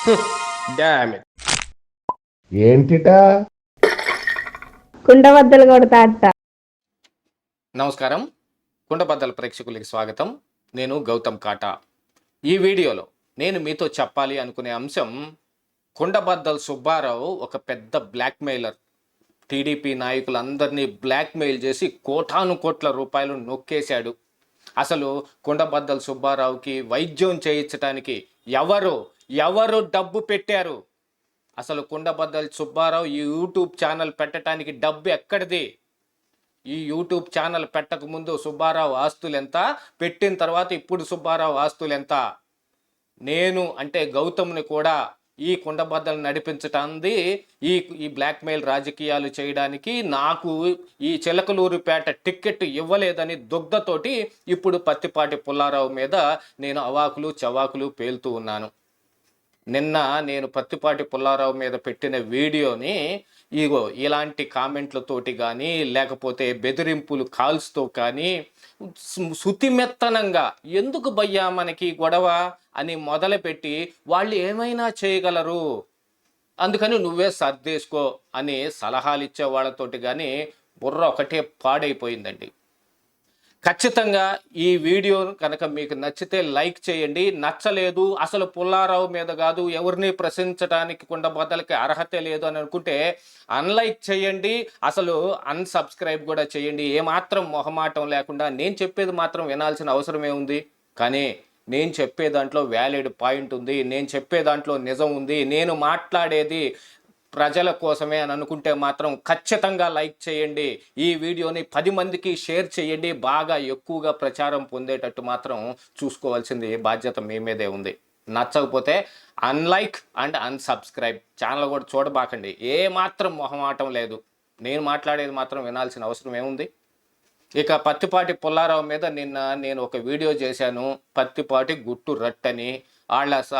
ఏంటిటా? కుండబద్దలు కొడతా అట్ట నమస్కారం. కుండబద్దల ప్రేక్షకులకి స్వాగతం. నేను గౌతమ్ కాటా. ఈ వీడియోలో నేను మీతో చెప్పాలి అనుకునే అంశం కుండబద్దల్ సుబ్బారావు ఒక పెద్ద బ్లాక్మెయిలర్. టీడీపీ నాయకులందరినీ బ్లాక్మెయిల్ చేసి కోటాను కోట్ల రూపాయలు నొక్కేశాడు. అసలు కుండబద్దల్ సుబ్బారావుకి వైద్యం చేయించడానికి ఎవరు ఎవరు డబ్బు పెట్టారు? అసలు కుండబద్దల్ సుబ్బారావు ఈ యూట్యూబ్ ఛానల్ పెట్టడానికి డబ్బు ఎక్కడిది? ఈ యూట్యూబ్ ఛానల్ పెట్టక ముందు సుబ్బారావు ఆస్తులు ఎంత? పెట్టిన తర్వాత ఇప్పుడు సుబ్బారావు ఆస్తులు ఎంత? నేను అంటే గౌతమ్ని కూడా ఈ కుండబద్దలు నడిపించటానికి ఈ ఈ బ్లాక్మెయిల్ రాజకీయాలు చేయడానికి నాకు ఈ చిలకలూరుపేట టిక్కెట్ ఇవ్వలేదని దుగ్ధతోటి ఇప్పుడు పత్తిపాటి పుల్లారావు మీద నేను అవాకులు చవాకులు పేలుతూ ఉన్నాను. నిన్న నేను పత్తిపాటి పుల్లారావు మీద పెట్టిన వీడియోని ఇగో ఇలాంటి కామెంట్లతోటి కానీ లేకపోతే బెదిరింపులు కాల్స్తో కానీ శుతిమెత్తనంగా ఎందుకు భయ్యా మనకి గొడవ అని మొదలుపెట్టి వాళ్ళు ఏమైనా చేయగలరు? అందుకని నువ్వే సర్దేసుకో అని సలహాలు ఇచ్చే వాళ్ళతోటి కానీ బుర్ర ఒకటే పాడైపోయిందండి. ఖచ్చితంగా ఈ వీడియో కనుక మీకు నచ్చితే లైక్ చేయండి. నచ్చలేదు అసలు పుల్లారావు మీద కాదు ఎవరిని ప్రశ్నించడానికి కుండబద్దలకి అర్హత లేదు అని అనుకుంటే అన్లైక్ చేయండి. అసలు అన్సబ్స్క్రైబ్ కూడా చేయండి. ఏమాత్రం మొహమాటం లేకుండా నేను చెప్పేది మాత్రం వినాల్సిన అవసరమే ఉంది. కానీ నేను చెప్పే దాంట్లో వ్యాలిడ్ పాయింట్ ఉంది. నేను చెప్పే దాంట్లో నిజం ఉంది. నేను మాట్లాడేది ప్రజల కోసమే అని అనుకుంటే మాత్రం ఖచ్చితంగా లైక్ చేయండి. ఈ వీడియోని పది మందికి షేర్ చేయండి. బాగా ఎక్కువగా ప్రచారం పొందేటట్టు మాత్రం చూసుకోవాల్సింది బాధ్యత మీ మీదే ఉంది. నచ్చకపోతే అన్లైక్ అండ్ అన్సబ్స్క్రైబ్ ఛానల్ కూడా చూడబాకండి. ఏ మాత్రం మొహమాటం లేదు. నేను మాట్లాడేది మాత్రం వినాల్సిన అవసరం ఏముంది? ఇక పత్తిపాటి పుల్లారావు మీద నిన్న నేను ఒక వీడియో చేశాను. పత్తిపాటి గుట్టు రట్టని. వాళ్ళ స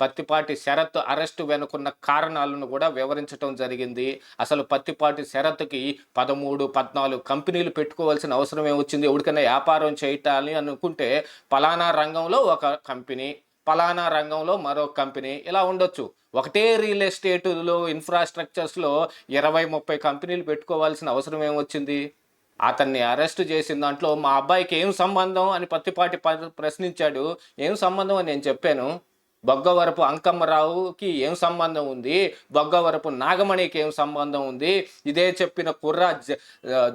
పత్తిపాటి శరత్ అరెస్టు వెనుకున్న కారణాలను కూడా వివరించడం జరిగింది. అసలు పత్తిపాటి శరత్కి పదమూడు పద్నాలుగు కంపెనీలు పెట్టుకోవాల్సిన అవసరం ఏమొచ్చింది ఎవరికైనా వ్యాపారం చేయటాలి అనుకుంటే పలానా రంగంలో ఒక కంపెనీ పలానా రంగంలో మరో కంపెనీ ఇలా ఉండొచ్చు. ఒకటే రియల్ ఎస్టేట్లో ఇన్ఫ్రాస్ట్రక్చర్స్లో ఇరవై ముప్పై కంపెనీలు పెట్టుకోవాల్సిన అవసరం ఏమొచ్చింది అతన్ని అరెస్ట్ చేసిన దాంట్లో మా అబ్బాయికి ఏం సంబంధం అని పత్తిపాటి ప- ప్రశ్నించాడు. ఏం సంబంధం అని నేను చెప్పాను? బొగ్గవరపు అంకమ్మరావుకి ఏం సంబంధం ఉంది? బొగ్గవరపు నాగమణికి ఏం సంబంధం ఉంది? ఇదే చెప్పిన కుర్ర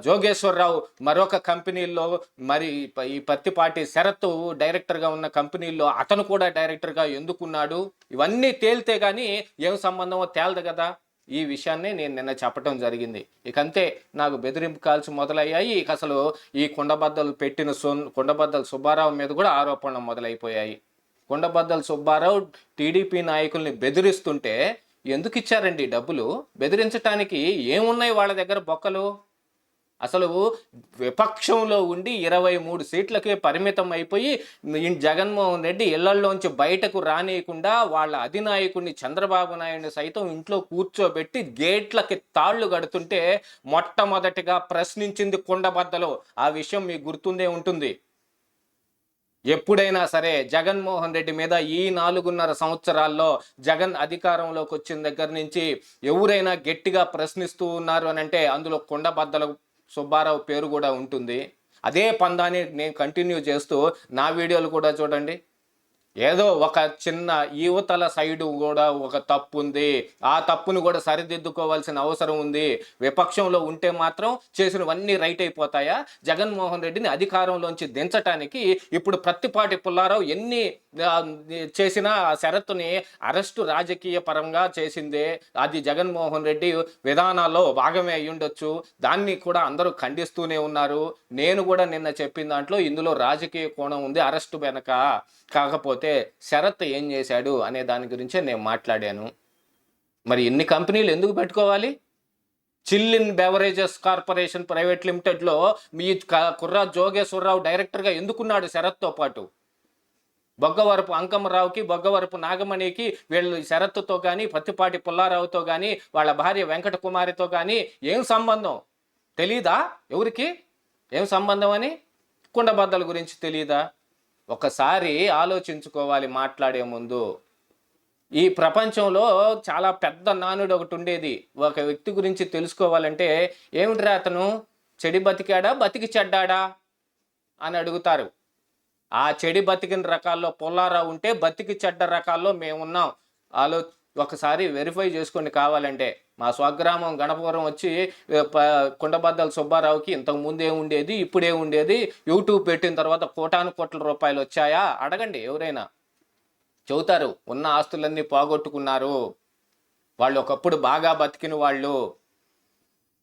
జోగేశ్వరరావు మరొక కంపెనీల్లో మరి ప- ఈ పత్తిపాటి శరత్ డైరెక్టర్గా ఉన్న కంపెనీల్లో అతను కూడా డైరెక్టర్గా ఎందుకున్నాడు? ఇవన్నీ తేలితే కానీ ఏం సంబంధమో తేలదు కదా. ఈ విషయాన్ని నేను నిన్న చెప్పడం జరిగింది. ఇక అంతే నాకు బెదిరింపు కాల్స్ మొదలయ్యాయి. ఇక అసలు ఈ కుండబద్దలు పెట్టిన సొన్ కుండబద్దలు సుబ్బారావు మీద కూడా ఆరోపణలు మొదలైపోయాయి. కుండబద్దలు సుబ్బారావు టీడీపీ నాయకుల్ని బెదిరిస్తుంటే ఎందుకు ఇచ్చారండి డబ్బులు? బెదిరించటానికి ఏమున్నాయి వాళ్ళ దగ్గర బొక్కలు? అసలు విపక్షంలో ఉండి ఇరవై మూడు సీట్లకే పరిమితం అయిపోయి జగన్మోహన్ రెడ్డి ఇళ్ళలోంచి బయటకు రానియకుండా వాళ్ళ అధినాయకుడిని చంద్రబాబు నాయుడిని సైతం ఇంట్లో కూర్చోబెట్టి గేట్లకి తాళ్ళు కడుతుంటే మొట్టమొదటిగా ప్రశ్నించింది కుండబద్దలో. ఆ విషయం మీకు గుర్తుందే ఉంటుంది. ఎప్పుడైనా సరే జగన్మోహన్ రెడ్డి మీద ఈ నాలుగున్నర సంవత్సరాల్లో జగన్ అధికారంలోకి వచ్చిన దగ్గర నుంచి ఎవరైనా గట్టిగా ప్రశ్నిస్తూ ఉన్నారు అని అంటే అందులో కుండబద్దలు సుబ్బారావు పేరు కూడా ఉంటుంది. అదే పందాన్ని నేను కంటిన్యూ చేస్తూ నా వీడియోలు కూడా చూడండి. ఏదో ఒక చిన్న యువతల సైడు కూడా ఒక తప్పు ఉంది ఆ తప్పును కూడా సరిదిద్దుకోవాల్సిన అవసరం ఉంది. విపక్షంలో ఉంటే మాత్రం చేసినవన్నీ రైట్ అయిపోతాయా? జగన్మోహన్ రెడ్డిని అధికారంలోంచి దించటానికి ఇప్పుడు ప్రత్తిపాటి పుల్లారావు ఎన్ని చేసిన చేసినా షరతుని అరెస్టు రాజకీయ పరంగా చేసిందే. అది జగన్మోహన్ రెడ్డి విధానాల్లో భాగమే అయి ఉండొచ్చు దాన్ని కూడా అందరూ ఖండిస్తూనే ఉన్నారు. నేను కూడా నిన్న చెప్పిన దాంట్లో ఇందులో రాజకీయ కోణం ఉంది అరెస్టు వెనక. కాకపోతే శరత్ ఏం చేశాడు అనే దాని గురించే నేను మాట్లాడాను. మరి ఎన్ని కంపెనీలు ఎందుకు పెట్టుకోవాలి? చిల్లిన్ బెవరేజెస్ కార్పొరేషన్ ప్రైవేట్ లిమిటెడ్లో మీ క- కుర్రా జోగేశ్వరరావు డైరెక్టర్గా ఎందుకున్నాడు శరత్తో పాటు? బొగ్గవరపు అంకమ్మరావుకి బొగ్గవరపు నాగమణికి వీళ్ళు శరత్తుతో కానీ పత్తిపాటి పుల్లారావుతో కానీ వాళ్ళ భార్య వెంకట కుమారితో కానీ ఏం సంబంధం? తెలీదా ఎవరికి? ఏం సంబంధం అని? కుండబద్దల గురించి తెలీదా? ఒకసారి ఆలోచించుకోవాలి మాట్లాడే ముందు. ఈ ప్రపంచంలో చాలా పెద్ద నానుడు ఒకటి ఉండేది. ఒక వ్యక్తి గురించి తెలుసుకోవాలంటే ఏమిట్రా అతను? చెడి బతికాడా? బతికి చెడ్డాడా? అని అడుగుతారు. ఆ చెడి బతికిన రకాల్లో పుల్లారావు ఉంటే బతికి చెడ్డ రకాల్లో మేమున్నాం. ఆలో ఒకసారి వెరిఫై చేసుకోండి కావాలంటే మా స్వగ్రామం గణపవరం వచ్చి ప- కుండబద్దల సుబ్బారావుకి ఇంతకు ముందే ఉండేది ఇప్పుడే ఉండేది యూట్యూబ్ పెట్టిన తర్వాత కోటాను కోట్ల రూపాయలు వచ్చాయా? అడగండి ఎవరైనా. చెబుతారు ఉన్న ఆస్తులన్నీ పోగొట్టుకున్నారు. వాళ్ళు ఒకప్పుడు బాగా బతికిన వాళ్ళు.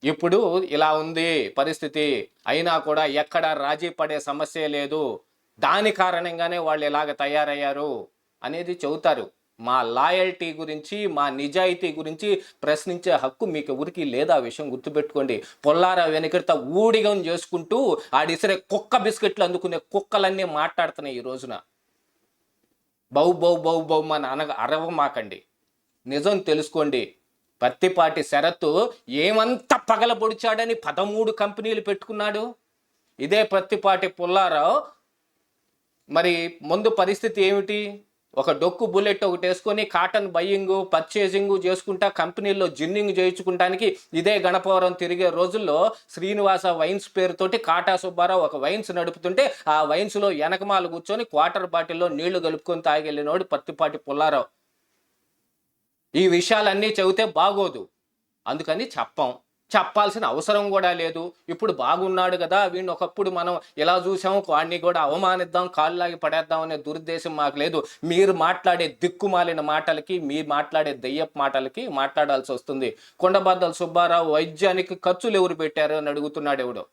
ఇప్పుడు ఇలా ఉంది పరిస్థితి. అయినా కూడా ఎక్కడ రాజీ పడే సమస్య లేదు. దాని కారణంగానే వాళ్ళు ఇలాగ తయారయ్యారు అనేది చెబుతారు. మా లాయల్టీ గురించి మా నిజాయితీ గురించి ప్రశ్నించే హక్కు మీకు ఎవరికి లేదా విషయం గుర్తుపెట్టుకోండి. పొల్లార వెనకడిత ఊడిగం చేసుకుంటూ ఆడిసరే కుక్క బిస్కెట్లు అందుకునే కుక్కలన్నీ మాట్లాడుతున్నాయి ఈ రోజున. బౌ బౌ బౌ బౌ మన అనగ అరవమాకండి నిజం తెలుసుకోండి. పత్తిపాటి శరత్తు ఏమంత పగలబొడిచాడని పదమూడు కంపెనీలు పెట్టుకున్నాడు. ఇదే పత్తిపాటి పుల్లారావు. మరి ముందు పరిస్థితి ఏమిటి? ఒక డొక్కు బుల్లెట్ ఒకటి వేసుకొని కాటన్ బయ్యింగ్ పర్చేసింగ్ చేసుకుంటా కంపెనీల్లో జిన్నింగ్ చేయించుకుంటానికి ఇదే గణపవరం తిరిగే రోజుల్లో శ్రీనివాస వైన్స్ పేరుతోటి కాటా సుబ్బారావు ఒక వైన్స్ నడుపుతుంటే ఆ వైన్స్లో వెనకమాలు కూర్చొని క్వార్టర్ బాటిల్లో నీళ్ళు కలుపుకొని తాగెళ్ళినోడు పత్తిపాటి పుల్లారావు. ఈ విషయాలన్నీ చెబితే బాగోదు. అందుకని చెప్పం. చెప్పాల్సిన అవసరం కూడా లేదు. ఇప్పుడు బాగున్నాడు కదా వీడిని ఒకప్పుడు మనం ఇలా చూసాం? వాడిని కూడా అవమానిద్దాం కాళ్ళలాగి పడేద్దాం అనే దురుద్దేశం మాకు లేదు. మీరు మాట్లాడే దిక్కుమాలిన మాటలకి మీరు మాట్లాడే దెయ్యపు మాటలకి మాట్లాడాల్సి వస్తుంది. కొండబద్దల సుబ్బారావు వైద్యానికి ఖర్చులు ఎవరు పెట్టారు అని అడుగుతున్నాడు ఎవడు?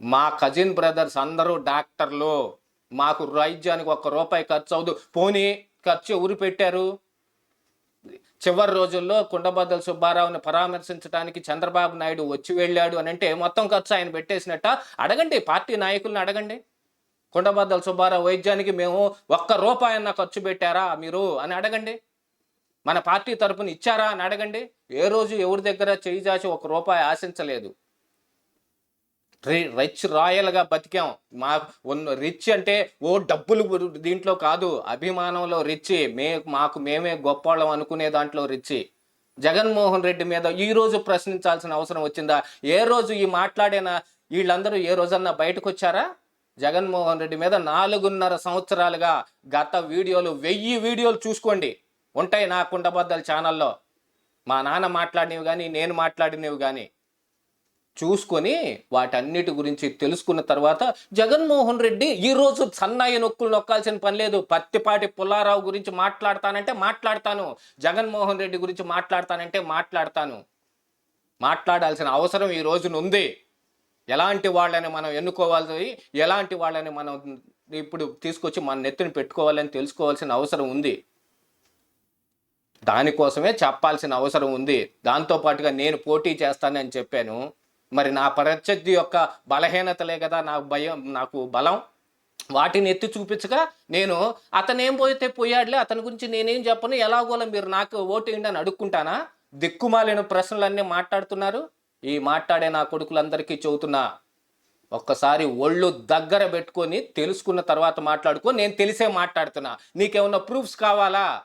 మా కజిన్ బ్రదర్స్ అందరూ డాక్టర్లు. మాకు వైద్యానికి ఒక్క రూపాయి ఖర్చు అవదు పోనీ ఖర్చు ఎవరు పెట్టారు? చివరి రోజుల్లో కుండబద్దల సుబ్బారావుని పరామర్శించడానికి చంద్రబాబు నాయుడు వచ్చి వెళ్ళాడు అని అంటే మొత్తం ఖర్చు ఆయన పెట్టేసినట్ట? అడగండి పార్టీ నాయకుల్ని అడగండి. కుండబద్దల సుబ్బారావు వైద్యానికి మేము ఒక్క రూపాయన్న ఖర్చు పెట్టారా మీరు అని అడగండి. మన పార్టీ తరపున ఇచ్చారా అని అడగండి. ఏ రోజు ఎవరి దగ్గర చేయి జాచి ఒక రూపాయి ఆశించలేదు. రిచ్ రాయల్గా బతికాం. మా ఉన్న రిచ్ అంటే ఓ డబ్బులు దీంట్లో కాదు. అభిమానంలో రిచ్ మే మాకు మేమే గొప్పవాళ్ళం అనుకునే దాంట్లో రిచ్ జగన్మోహన్ రెడ్డి మీద ఈ రోజు ప్రశ్నించాల్సిన అవసరం వచ్చిందా? ఏ రోజు ఈ మాట్లాడిన వీళ్ళందరూ ఏ రోజన్నా బయటకు వచ్చారా జగన్మోహన్ రెడ్డి మీద నాలుగున్నర సంవత్సరాలుగా గత వీడియోలు వెయ్యి వీడియోలు చూసుకోండి. ఉంటాయి నా కుండబద్దల ఛానల్లో. మా నాన్న మాట్లాడినవి కానీ నేను మాట్లాడినవి కానీ చూసుకొని వాటన్నిటి గురించి తెలుసుకున్న తర్వాత జగన్మోహన్ రెడ్డి ఈ రోజు సన్నాయి నొక్కులు నొక్కాల్సిన పని లేదు. పత్తిపాటి పుల్లారావు గురించి మాట్లాడతానంటే మాట్లాడతాను. జగన్మోహన్ రెడ్డి గురించి మాట్లాడతానంటే మాట్లాడతాను. మాట్లాడాల్సిన అవసరం ఈ రోజున ఉంది. ఎలాంటి వాళ్ళని మనం ఎన్నుకోవాలి? ఎలాంటి వాళ్ళని మనం ఇప్పుడు తీసుకొచ్చి మన నెత్తిన పెట్టుకోవాలని తెలుసుకోవాల్సిన అవసరం ఉంది. దానికోసమే చెప్పాల్సిన అవసరం ఉంది. దాంతో పాటుగా నేను పోటీ చేస్తానని చెప్పాను. మరి నా ప్రత్యర్థి యొక్క బలహీనతలే కదా నాకు భయం నాకు బలం. వాటిని ఎత్తి చూపించగా నేను అతనేం పోతే పోయాడులే అతని గురించి నేనేం చెప్పను ఎలాగోలా మీరు నాకు ఓటు అని అడుక్కుంటానా? దిక్కుమాలిన ప్రశ్నలన్నీ మాట్లాడుతున్నారు. ఈ మాట్లాడే నా కొడుకులందరికీ చెబుతున్నా ఒక్కసారి ఒళ్ళు దగ్గర పెట్టుకొని తెలుసుకున్న తర్వాత మాట్లాడుకో నేను తెలిసే మాట్లాడుతున్నా. నీకేమన్నా ప్రూఫ్స్ కావాలా?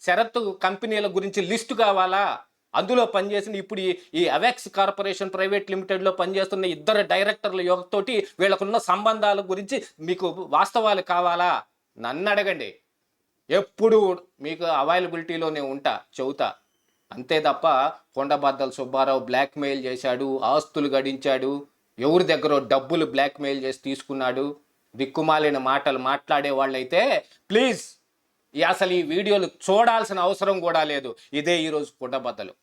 షరతు కంపెనీల గురించి లిస్టు కావాలా? అందులో పనిచేసిన ఇప్పుడు ఈ- అవెక్స్ కార్పొరేషన్ ప్రైవేట్ లిమిటెడ్లో పనిచేస్తున్న ఇద్దరు డైరెక్టర్ల యోగతోటి వీళ్ళకున్న సంబంధాల గురించి మీకు వాస్తవాలు కావాలా? నన్ను అడగండి. ఎప్పుడు మీకు అవైలబిలిటీలోనే ఉంటా చెబుతా. అంతే తప్ప కొండబద్దల సుబ్బారావు బ్లాక్మెయిల్ చేశాడు ఆస్తులు గడించాడు ఎవరి దగ్గర డబ్బులు బ్లాక్మెయిల్ చేసి తీసుకున్నాడు దిక్కుమాలిన మాటలు మాట్లాడే వాళ్ళైతే ప్లీజ్ అసలు ఈ వీడియోలు చూడాల్సిన అవసరం కూడా లేదు. ఇదే ఈరోజు కొండబద్దలు